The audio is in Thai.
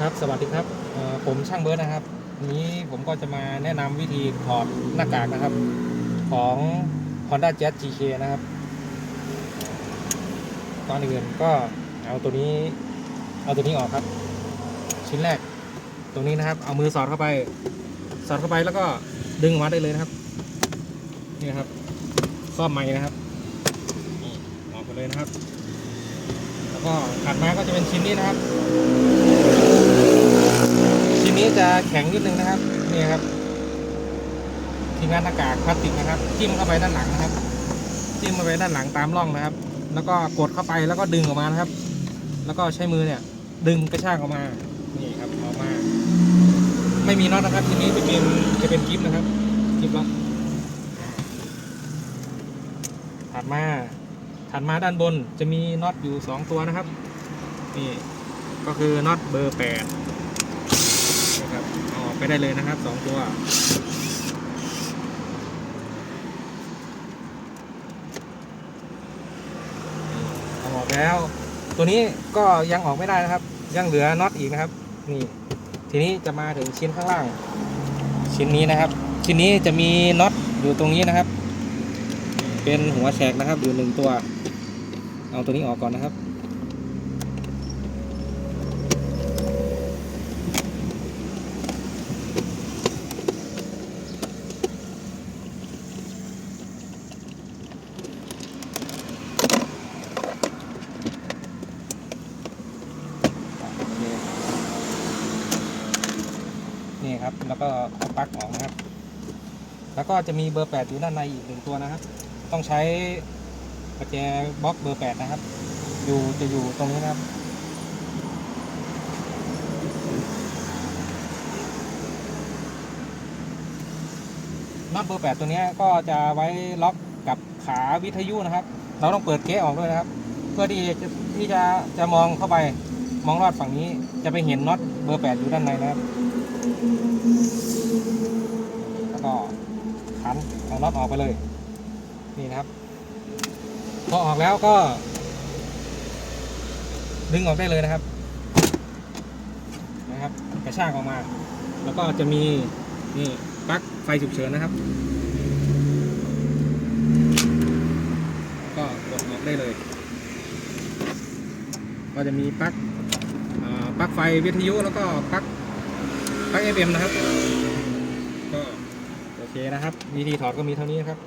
ครับสวัสดีครับผมช่างเบิร์ดนะครับ นี้ผมก็จะมาแนะนำวิธีถอดหน้ากากนะครับ ของ Honda Jazz GK นะครับก่อนอื่นก็เอาตัวนี้ เอาตัวนี้ออกครับ ชิ้นแรก ตรงนี้นะครับ เอามือสอดเข้าไป สอดเข้าไปแล้วก็ดึงออกมาได้เลยนะครับ นี่นะครับครอบไม้นะครับออกไปเลยนะครับ แล้วก็ถัดมาก็จะเป็นชิ้นนี้นะครับี้จะแข็งนิดนึงนะครับนี่ครับทีมงานอากาศพลาสติกนะครับ จิ้มเข้าไปด้านหลังนะครับ จิ้มเข้าไปด้านหลังตามร่องนะครับ แล้วก็กดเข้าไปแล้วก็ดึงออกมานะครับ แล้วก็ใช้มือเนี่ย ดึงกระชากออกมานี่ครับออกมา ไม่มีน็อตนะครับทีนี้จะเป็นจะเป็นกิฟนะครับกิฟล็ลกถัดมาถัดมาด้านบนจะมีน็อตอยู่ 2 ตัวนะครับ นี่ก็คือน็อตเบอร์8 ไปได้เลยนะครับสองตัว เอาออกแล้ว ตัวนี้ก็ยังออกไม่ได้นะครับ ยังเหลือน็อตอีกนะครับ นี่ ทีนี้จะมาถึงชิ้นข้างล่าง ชิ้นนี้นะครับ ชิ้นนี้จะมีน็อตอยู่ตรงนี้นะครับ เป็นหัวแฉกนะครับอยู่หนึ่งตัว เอาตัวนี้ออกก่อนนะครับ ครับ แล้วก็เอปลั๊กออกนะครับ แล้วก็จะมีเบอร์8อยู่ด้านในอีกหนึ่งตัวนะครับ ต้องใช้ประแจบล็อกเบอร์8นะครับ อยู่จะอยู่ตรงนี้นะครับน็อตเบอร์8ตัวนี้ก็จะไว้ล็อกกับขาวิทยุนะครับ เราต้องเปิดเก๊ะออกด้วยนะครับ เพื่อที่จะที่จะจะมองเข้าไปมองลอดฝั่งนี้จะไปเห็นน็อตเบอร์8อยู่ด้านในนะครับ แล้วก็ขันเอาน็อตออกไปเลย นี่นะครับ พอออกแล้วก็ ดึงออกได้เลยนะครับ นะครับกระชากออกมา แล้วก็จะมีนี่ปลั๊กไฟฉุกเฉินนะครับ ก็กดออกได้เลย ก็จะมีปลั๊กปลั๊กไฟวิทยุแล้วก็ปลั๊ก ปลั๊ก FM นะครับ ก็โอเคนะครับ วิธีถอดก็มีเท่านี้นะครับ